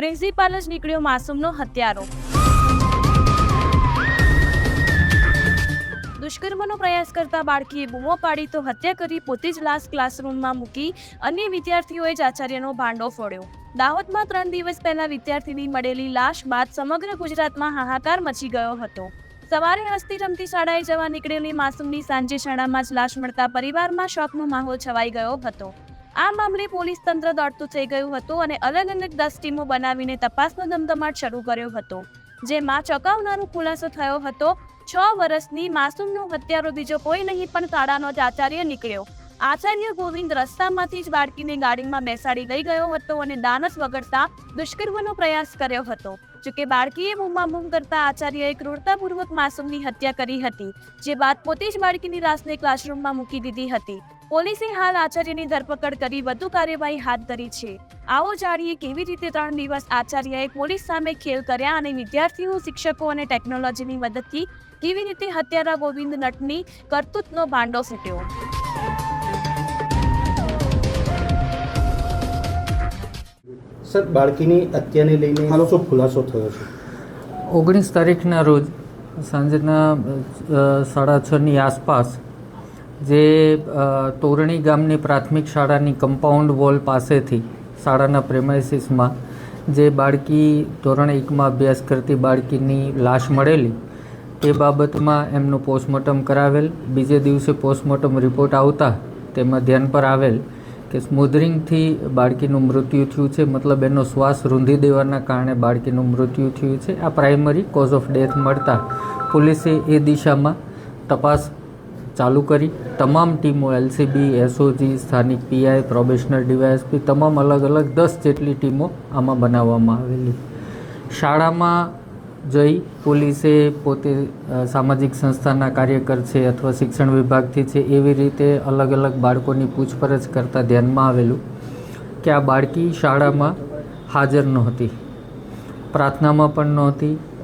Principal જ નીકળ્યો માસૂમનો હત્યારો. દુષ્કર્મનો પ્રયાસ કરતા બાળકીએ બૂમો પાડી તો હત્યા કરી પોતે જ લાશ ક્લાસરૂમમાં મૂકી અન્ય વિદ્યાર્થીઓએ જ આચાર્યનો ભાંડો ફોડ્યો. દાહોદમાં ત્રણ દિવસ પહેલા વિદ્યાર્થીની મળેલી લાશ બાદ સમગ્ર ગુજરાતમાં હાહાકાર મચી ગયો હતો. સવારે હસતી રમતી શાળાએ જવા નીકળેલી માસૂમની સાંજે શાળામાં જ લાશ મળતા પરિવારમાં શોકનો માહોલ છવાઈ ગયો હતો. આ મામલે પોલીસ તંત્ર દોડતું થઈ ગયું હતું અને અલગ અલગ દસ ટીમો બનાવીને તપાસનો ધમધમાટ શરૂ કર્યો હતો, જેમાં ચોંકાવનારો ખુલાસો થયો હતો. છ વર્ષની માસૂમનો હત્યારો બીજો કોઈ નહીં, પણ શાળાનો જ આચાર્ય નીકળ્યો. આચાર્ય ગોવિંદ રસ્તામાંથી જ બાળકીને ગાડીમાં બેસાડી લઈ ગયો હતો અને દાનસ વગડતા દુષ્કર્મનો પ્રયાસ કર્યો હતો. જોકે બાળકીએ બૂમાબૂમ કરતા આચાર્યએ ક્રૂરતાપૂર્વક માસૂમની હત્યા કરી હતી, જે બાદ પોતે જ બાળકીની લાશને ક્લાસરૂમમાં મૂકી દીધી હતી. પોલીસે હાલ આચાર્યની ધરપકડ કરી વધુ કાર્યવાહી હાથ ધરી છે. આવો જાણીએ કેવી રીતે ત્રણ દિવસ આચાર્યએ પોલીસ સામે ખેલ કર્યા અને વિદ્યાર્થીઓ શિક્ષકો અને ટેકનોલોજીની મદદથી કેવી રીતે હત્યારા ગોવિંદ નટની કરતૂતનો ભાંડો ફૂટ્યો. સર બાળકીની હત્યાને લઈને શું ખુલાસો થયો છે? ઓગણીસ તારીખના રોજ સાંજના સાડા છની આસપાસ જે તોરણી ગામની પ્રાથમિક શાળાની કમ્પાઉન્ડ વોલ પાસેથી શાળાના પ્રેમાઇસીસમાં જે બાળકી ધોરણ એકમાં અભ્યાસ કરતી બાળકીની લાશ મળેલી તે બાબતમાં એમનું પોસ્ટમોર્ટમ કરાવેલ. બીજે દિવસે પોસ્ટમોર્ટમ રિપોર્ટ આવતા તેમાં ધ્યાન પર આવેલ કે સ્મોધરિંગથી બાળકીનું મૃત્યુ થયું છે, મતલબ એનો શ્વાસ રૂંધી દેવાના કારણે બાળકીનું મૃત્યુ થયું છે. આ પ્રાઇમરી કોઝ ઓફ ડેથ મળતા પોલીસે એ દિશામાં તપાસ ચાલુ કરી. તમામ ટીમો, એલસીબી, એસઓજી, સ્થાનિક પીઆઈ પ્રોબેશનર ડીવાયએસપી, તમામ અલગ અલગ દસ જેટલી ટીમો આમાં બનાવવામાં આવેલી. શાળામાં જઈ પોલીસે પોતે સામાજિક સંસ્થાના કાર્યકર છે અથવા શિક્ષણ વિભાગથી છે એવી રીતે અલગ અલગ બાળકોની પૂછપરછ કરતાં ધ્યાનમાં આવેલું કે આ બાળકી શાળામાં હાજર નહોતી. પ્રાર્થનામાં પણ નહોતી.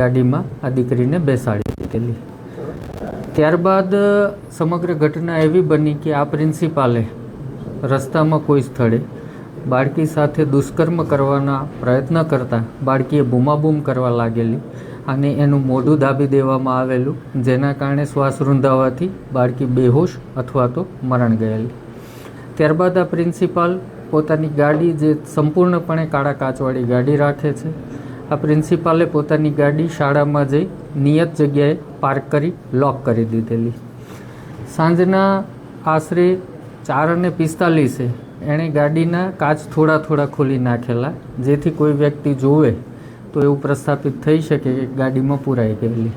ગાડીમાં આ દીકરીને બેસાડી દીધેલી. ત્યારબાદ સમગ્ર ઘટના એવી બની કે આ પ્રિન્સિપાલે રસ્તામાં કોઈ સ્થળે બાળકી સાથે દુષ્કર્મ કરવાના પ્રયત્ન કરતા બાળકીએ બૂમાબૂમ કરવા લાગેલી અને એનું મોઢું દાબી દેવામાં આવેલું, જેના કારણે શ્વાસ રૂંધાવાથી બાળકી બેહોશ અથવા તો મરણ ગયેલી. ત્યારબાદ આ પ્રિન્સિપાલ પોતાની ગાડી જે સંપૂર્ણપણે કાળા કાચવાળી ગાડી રાખે છે આ પ્રિન્સિપાલે પોતાની ગાડી શાળામાં જઈ નિયત જગ્યાએ પાર્ક કરી, લોક કરી દીધેલી. સાંજના આશરે ચાર અને પિસ્તાલીસે એણે ગાડીના કાચ થોડા થોડા ખોલી નાખેલા, જેથી કોઈ વ્યક્તિ જોવે તો એવું પ્રસ્થાપિત થઈ શકે કે ગાડીમાં પૂરાઈ ગયેલી.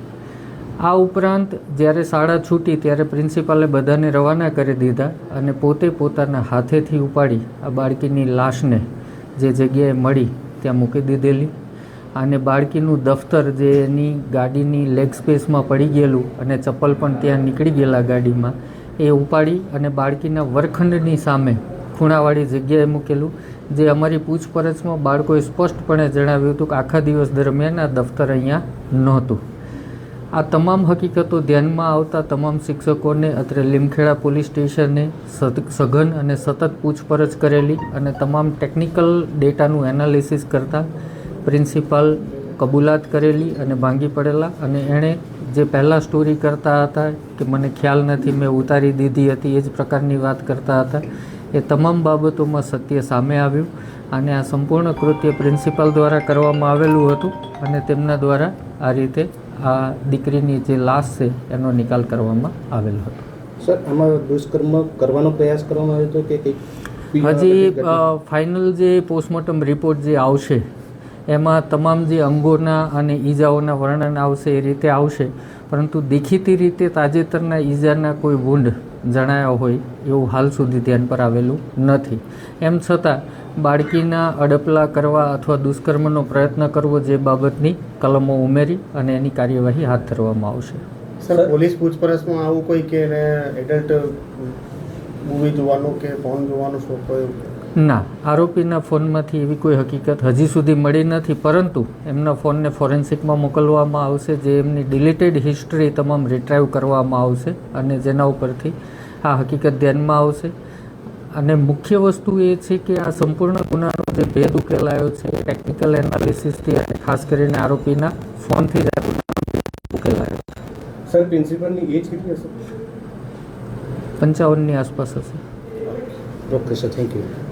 આ ઉપરાંત જ્યારે શાળા છૂટી ત્યારે પ્રિન્સિપાલે બધાને રવાના કરી દીધા અને પોતે પોતાના હાથેથી ઉપાડી આ બાળકીની લાશને જે જગ્યાએ મળી, ત્યાં મૂકી દીધેલી. અને બાળકીનું દફતર જે એની ગાડીની લેગ સ્પેસમાં પડી ગયેલું અને ચપ્પલ પણ ત્યાં નીકળી ગયેલા ગાડીમાં, એ ઉપાડી અને બાળકીના વરખંડની સામે ખૂણાવાળી જગ્યાએ મૂકેલું, જે અમારી પૂછપરછમાં બાળકોએ સ્પષ્ટપણે જણાવ્યું હતું કે આખા દિવસ દરમિયાન આ દફતર અહીંયા નહોતું. આ તમામ હકીકતો ધ્યાનમાં આવતા તમામ શિક્ષકોને, અત્રે લીમખેડા પોલીસ સ્ટેશને સઘન અને સતત પૂછપરછ કરેલી અને તમામ ટેકનિકલ ડેટાનું એનાલિસિસ કરતાં પ્રિન્સિપાલ કબૂલાત કરેલી અને ભાંગી પડેલા અને એણે જે પહેલાં સ્ટોરી કરતા હતા કે મને ખ્યાલ નથી મેં ઉતારી દીધી હતી એ જ પ્રકારની વાત કરતા હતા એ તમામ બાબતોમાં સત્ય સામે આવ્યું અને આ સંપૂર્ણ કૃત્ય પ્રિન્સિપાલ દ્વારા કરવામાં આવેલું હતું અને તેમના દ્વારા આ રીતે આ દીકરીની જે લાશ છે એનો નિકાલ કરવામાં આવેલો હતો. સર આમાં દુષ્કર્મ કરવાનો પ્રયાસ કરવામાં આવ્યો હતો કે હજી ફાઇનલ જે પોસ્ટમોર્ટમ રિપોર્ટ જે આવશે એમાં તમામ જે અંગોના અને ઈજાઓના વર્ણન આવશે એ રીતે આવશે. પરંતુ દેખીતી રીતે તાજેતરના ઈજાના કોઈ વુંડ જણાયા હોય એવું હાલ સુધી ધ્યાન પર આવેલું નથી. એમ છતાં, બાળકીના અડપલા કરવા અથવા દુષ્કર્મનો પ્રયત્ન કરવો જે બાબતની કલમો ઉમેરી અને એની કાર્યવાહી હાથ ધરવામાં આવશે. સર, પોલીસ પૂછપરછમાં આવું કોઈ કે એડલ્ટ મૂવી જોવાનું કે ફોન જોવાનો શોખ હોય? ના આરોપીના ફોનમાંથી એવી કોઈ હકીકત હજી સુધી મળી નથી પરંતુ એમના ફોનને ફોરેન્સિકમાં મોકલવામાં આવશે જે એમની ડિલીટેડ હિસ્ટ્રી તમામ રિટ્રાઈવ કરવામાં આવશે અને જેના ઉપરથી આ હકીકત ધ્યાનમાં આવશે. અને મુખ્ય વસ્તુ એ છે કે આ સંપૂર્ણ ગુનાનો જે ભેદ ઉકેલાયો છે ટેકનિકલ એનાલિસિસથી અને ખાસ કરીને આરોપીના ફોનથી જ ઉકેલાયો સર પ્રિન્સિપલની એજ કેટલી હશે? પંચાવનની આસપાસ હશે. Okay sir thank you